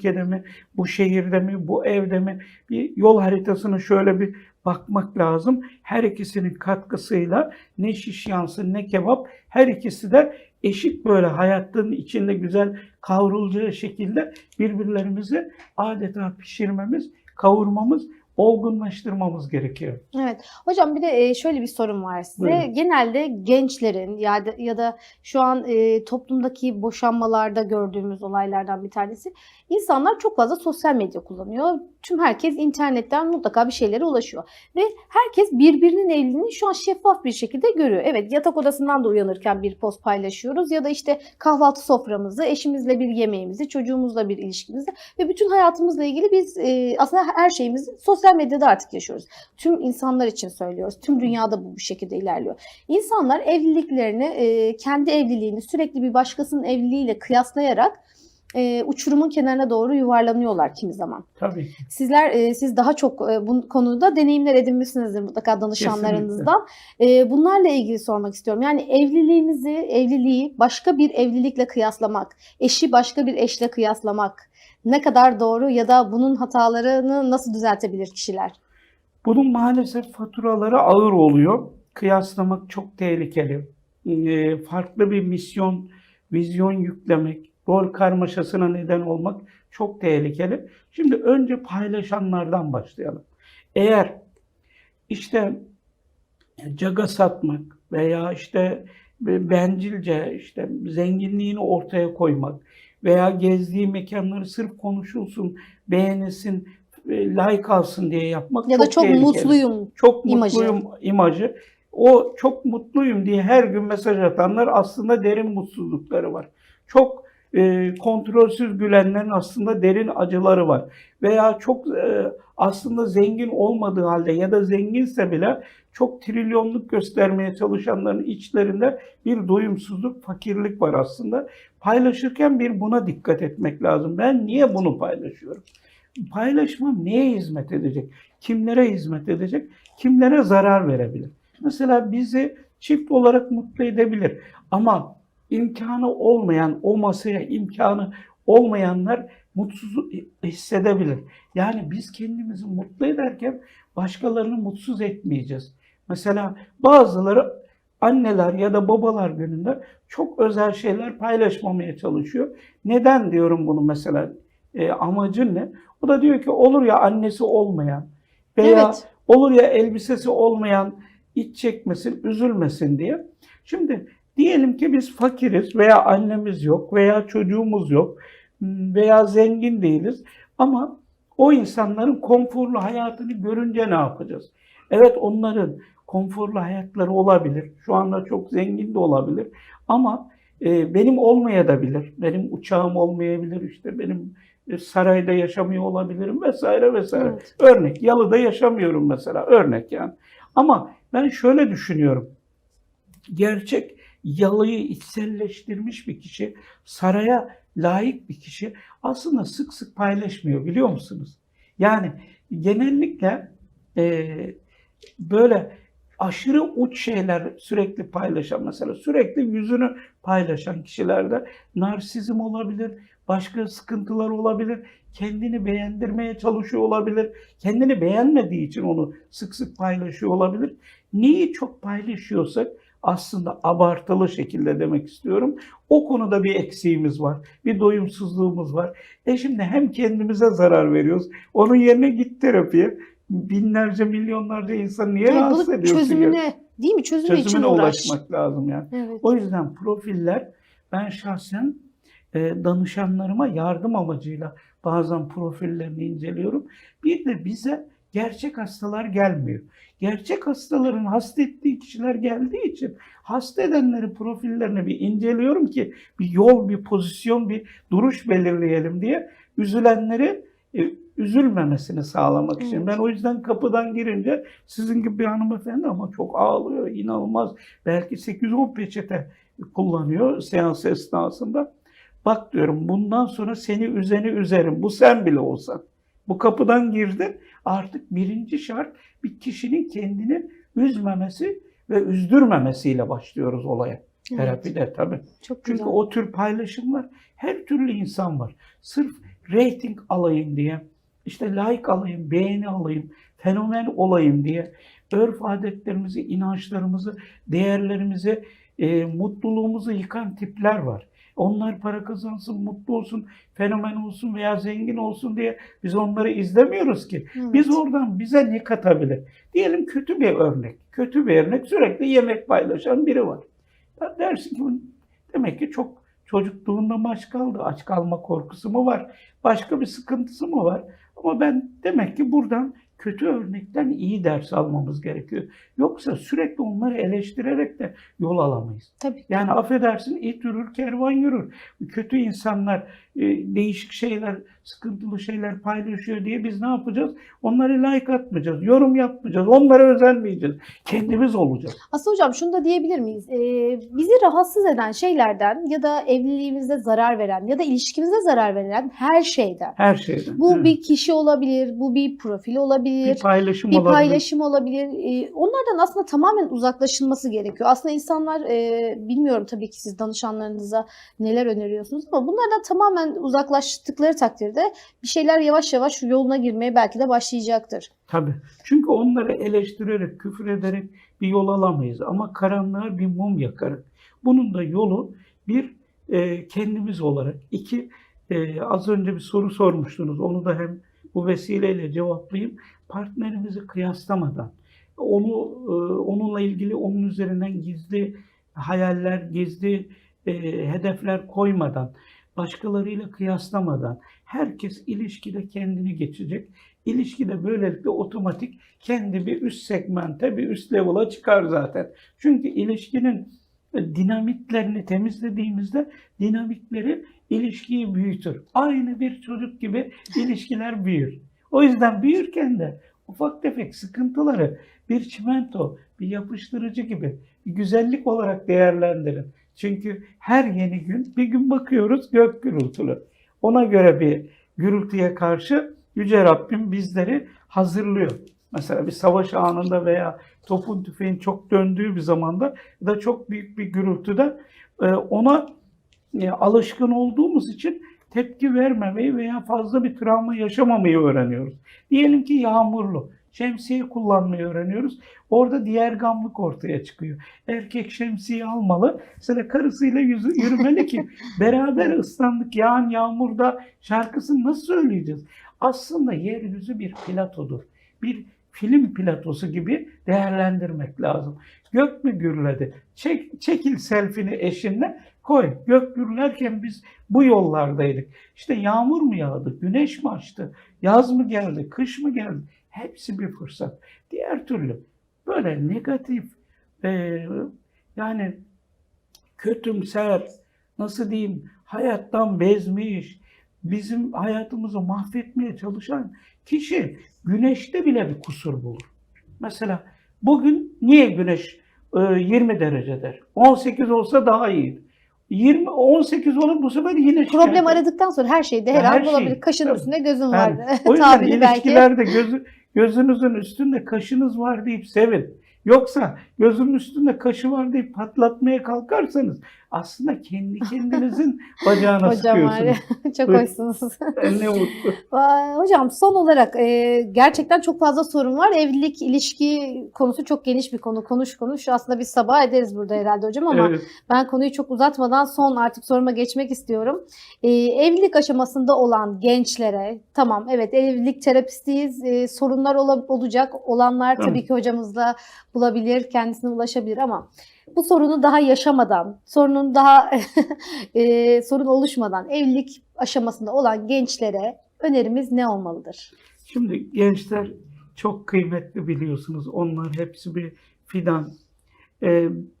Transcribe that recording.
ülkede mi, bu şehirde mi, bu evde mi bir yol haritasını şöyle bir bakmak lazım. Her ikisinin katkısıyla ne şiş yansın ne kebap her ikisi de eşit böyle hayatın içinde güzel kavrulacağı şekilde birbirlerimizi adeta pişirmemiz, kavurmamız, olgunlaştırmamız gerekiyor. Evet. Hocam bir de e, şöyle bir sorum var size. Buyurun. Genelde gençlerin ya da, ya da şu an e, toplumdaki boşanmalarda gördüğümüz olaylardan bir tanesi. İnsanlar çok fazla sosyal medya kullanıyor. Tüm herkes internetten mutlaka bir şeylere ulaşıyor. Ve herkes birbirinin evliliğini şu an şeffaf bir şekilde görüyor. Evet yatak odasından da uyanırken bir post paylaşıyoruz ya da işte kahvaltı soframızı, eşimizle bir yemeğimizi, çocuğumuzla bir ilişkimizi ve bütün hayatımızla ilgili biz e, aslında her şeyimizi sosyal medyada artık yaşıyoruz. Tüm insanlar için söylüyoruz. Tüm dünyada bu bu şekilde ilerliyor. İnsanlar evliliklerini, e, kendi evliliğini sürekli bir başkasının evliliğiyle kıyaslayarak e, uçurumun kenarına doğru yuvarlanıyorlar kimi zaman. Tabii. Sizler e, siz daha çok e, bu konuda deneyimler edinmişsinizdir mutlaka danışanlarınızdan. E, bunlarla ilgili sormak istiyorum. Yani evliliğinizi, evliliği başka bir evlilikle kıyaslamak, eşi başka bir eşle kıyaslamak ne kadar doğru ya da bunun hatalarını nasıl düzeltebilir kişiler? Bunun maalesef faturaları ağır oluyor. Kıyaslamak çok tehlikeli. Ee, farklı bir misyon, vizyon yüklemek, rol karmaşasına neden olmak çok tehlikeli. Şimdi önce paylaşanlardan başlayalım. Eğer işte caga satmak veya işte bencilce işte zenginliğini ortaya koymak veya gezdiği mekanları sırf konuşulsun, beğenilsin, e, like alsın diye yapmak Ya da çok tehlikeli. mutluyum. Çok imajı. mutluyum imajı. O çok mutluyum diye her gün mesaj atanlar aslında derin mutsuzlukları var. Çok e, kontrolsüz gülenlerin aslında derin acıları var. Veya çok e, aslında zengin olmadığı halde ya da zenginse bile çok trilyonluk göstermeye çalışanların içlerinde bir doyumsuzluk, fakirlik var aslında. Paylaşırken bir buna dikkat etmek lazım. Ben niye bunu paylaşıyorum? Paylaşmam neye hizmet edecek? Kimlere hizmet edecek? Kimlere zarar verebilir? Mesela bizi çift olarak mutlu edebilir. Ama imkanı olmayan, o masaya imkanı olmayanlar mutsuz hissedebilir. Yani biz kendimizi mutlu ederken başkalarını mutsuz etmeyeceğiz. Mesela bazıları anneler ya da babalar gününde çok özel şeyler paylaşmamaya çalışıyor. Neden diyorum bunu mesela? E, amacın ne? O da diyor ki olur ya annesi olmayan veya Evet. olur ya elbisesi olmayan iç çekmesin, üzülmesin diye. Şimdi diyelim ki biz fakiriz veya annemiz yok veya çocuğumuz yok hmm, veya zengin değiliz ama o insanların konforlu hayatını görünce ne yapacağız? Evet onların konforlu hayatları olabilir. Şu anda çok zengin de olabilir. Ama e, benim olmayabilir. Benim uçağım olmayabilir. işte benim e, sarayda yaşamıyor olabilirim vesaire vesaire. Evet. Örnek yalıda yaşamıyorum mesela. Örnek yani. Ama ben şöyle düşünüyorum. Gerçek yalıyı içselleştirmiş bir kişi, saraya layık bir kişi aslında sık sık paylaşmıyor biliyor musunuz? Yani genellikle e, böyle aşırı uç şeyler sürekli paylaşan mesela sürekli yüzünü paylaşan kişilerde narsizm olabilir, başka sıkıntılar olabilir, kendini beğendirmeye çalışıyor olabilir, kendini beğenmediği için onu sık sık paylaşıyor olabilir. Neyi çok paylaşıyorsak aslında abartılı şekilde demek istiyorum. O konuda bir eksiğimiz var, bir doyumsuzluğumuz var. E şimdi hem kendimize zarar veriyoruz, onun yerine git terapiye. Binlerce, milyonlarca insan niye Evet, rahatsız ediyorsun? ya? çözümüne değil mi? Çözümü Çözümüne uğraş. ulaşmak lazım yani. Evet. O yüzden profiller ben şahsen e, danışanlarıma yardım amacıyla bazen profillerini inceliyorum. Bir de bize gerçek hastalar gelmiyor. Gerçek hastaların hasta ettiği kişiler geldiği için hasta edenlerin profillerini bir inceliyorum ki bir yol, bir pozisyon, bir duruş belirleyelim diye üzülenleri e, üzülmemesini sağlamak için. Evet. Ben o yüzden kapıdan girince sizin gibi bir hanımefendi ama çok ağlıyor, inanılmaz. Belki 8-10 peçete kullanıyor seans esnasında. Bak diyorum bundan sonra seni üzeni üzerim. Bu sen bile olsan. Bu kapıdan girdin. Artık birinci şart bir kişinin kendini üzmemesi ve üzdürmemesiyle başlıyoruz olaya. Evet. Terapide tabii. Çok Çünkü güzel. o tür paylaşımlar her türlü insan var. Sırf reyting alayım diye, işte like alayım, beğeni alayım, fenomen olayım diye örf adetlerimizi, inançlarımızı, değerlerimizi, e, mutluluğumuzu yıkan tipler var. Onlar para kazansın, mutlu olsun, fenomen olsun veya zengin olsun diye biz onları izlemiyoruz ki. Evet. Biz oradan bize ne katabilir? Diyelim kötü bir örnek. Kötü bir örnek sürekli yemek paylaşan biri var. Ya dersin ki "Bu demek ki çok çocukluğunda mı aç kaldı? Aç kalma korkusu mu var? Başka bir sıkıntısı mı var? Ama ben demek ki buradan kötü örnekten iyi ders almamız gerekiyor. Yoksa sürekli onları eleştirerek de yol alamayız. Tabii. Yani affedersin it yürür kervan yürür. Kötü insanlar e, değişik şeyler, sıkıntılı şeyler paylaşıyor diye biz ne yapacağız? Onları like atmayacağız, yorum yapmayacağız, onlara özenmeyeceğiz. Kendimiz olacağız. Aslında hocam şunu da diyebilir miyiz? Ee, bizi rahatsız eden şeylerden ya da evliliğimize zarar veren ya da ilişkimize zarar veren her şeyden. Her şeyden. Bu Evet. bir kişi olabilir, bu bir profil olabilir, bir paylaşım bir olabilir. paylaşım olabilir. Ee, onlardan aslında tamamen uzaklaşılması gerekiyor. Aslında insanlar, e, bilmiyorum tabii ki siz danışanlarınıza neler öneriyorsunuz ama bunlardan tamamen uzaklaştıkları takdirde bir şeyler yavaş yavaş yoluna girmeye belki de başlayacaktır. Tabii. Çünkü onları eleştirerek, küfür ederek bir yol alamayız. Ama karanlığa bir mum yakarak. Bunun da yolu bir e, kendimiz olarak. iki e, az önce bir soru sormuştunuz. Onu da hem bu vesileyle cevaplayayım. Partnerimizi kıyaslamadan, onu e, onunla ilgili onun üzerinden gizli hayaller, gizli e, hedefler koymadan, başkalarıyla kıyaslamadan herkes ilişkide kendini geçecek. İlişkide böylelikle otomatik kendi bir üst segmente, bir üst level'a çıkar zaten. Çünkü ilişkinin dinamitlerini temizlediğimizde dinamikleri ilişkiyi büyütür. Aynı bir çocuk gibi ilişkiler büyür. O yüzden büyürken de ufak tefek sıkıntıları bir çimento, bir yapıştırıcı gibi bir güzellik olarak değerlendirin. Çünkü her yeni gün bir gün bakıyoruz gök gürültülü. Ona göre bir gürültüye karşı Yüce Rabbim bizleri hazırlıyor. Mesela bir savaş anında veya topun tüfeğin çok döndüğü bir zamanda ya da çok büyük bir gürültüde e, ona e, alışkın olduğumuz için tepki vermemeyi veya fazla bir travma yaşamamayı öğreniyoruz. Diyelim ki yağmurlu. Şemsiye kullanmayı öğreniyoruz. Orada diğer gamlık ortaya çıkıyor. Erkek şemsiye almalı. Mesela karısıyla yüzü, yürümeli ki beraber ıslandık yağan yağmurda şarkısını nasıl söyleyeceğiz? Aslında yeryüzü bir platodur. Bir film platosu gibi değerlendirmek lazım. Gök mü gürledi? Çek, çekil selfini eşinle koy. Gök gürlerken biz bu yollardaydık. İşte yağmur mu yağdı? Güneş mi açtı? Yaz mı geldi? Kış mı geldi? Hepsi bir fırsat. Diğer türlü böyle negatif e, yani kötümser nasıl diyeyim hayattan bezmiş bizim hayatımızı mahvetmeye çalışan kişi güneşte bile bir kusur bulur. Mesela bugün niye güneş e, 20 derecedir? 18 olsa daha iyi. 20 18 olup bu sefer yine Problem şikayet- aradıktan sonra her şeyde her Ya an her şey, bulabilir. Kaşın tabii. üstünde gözün Yani var. o yüzden ilişkilerde gözü, gözünüzün üstünde kaşınız var deyip sevin. Yoksa gözünün üstünde kaşı var deyip patlatmaya kalkarsanız aslında kendi kendinizin bacağına Hocam sıkıyorsunuz. çok Buyur. hoşsunuz. ne mutlu. Hocam son olarak e, gerçekten çok fazla sorun var. Evlilik, ilişki konusu çok geniş bir konu. Konuş konuş. Aslında biz sabah ederiz burada herhalde hocam ama Evet. ben konuyu çok uzatmadan son artık soruma geçmek istiyorum. E, evlilik aşamasında olan gençlere, tamam evet evlilik terapistiyiz, e, sorunlar ola- olacak. Olanlar tabii ki hocamızla bulabilir, kendisine ulaşabilir ama bu sorunu daha yaşamadan, sorunun daha e, sorun oluşmadan evlilik aşamasında olan gençlere önerimiz ne olmalıdır? Şimdi gençler çok kıymetli biliyorsunuz. Onlar hepsi bir fidan. Ee,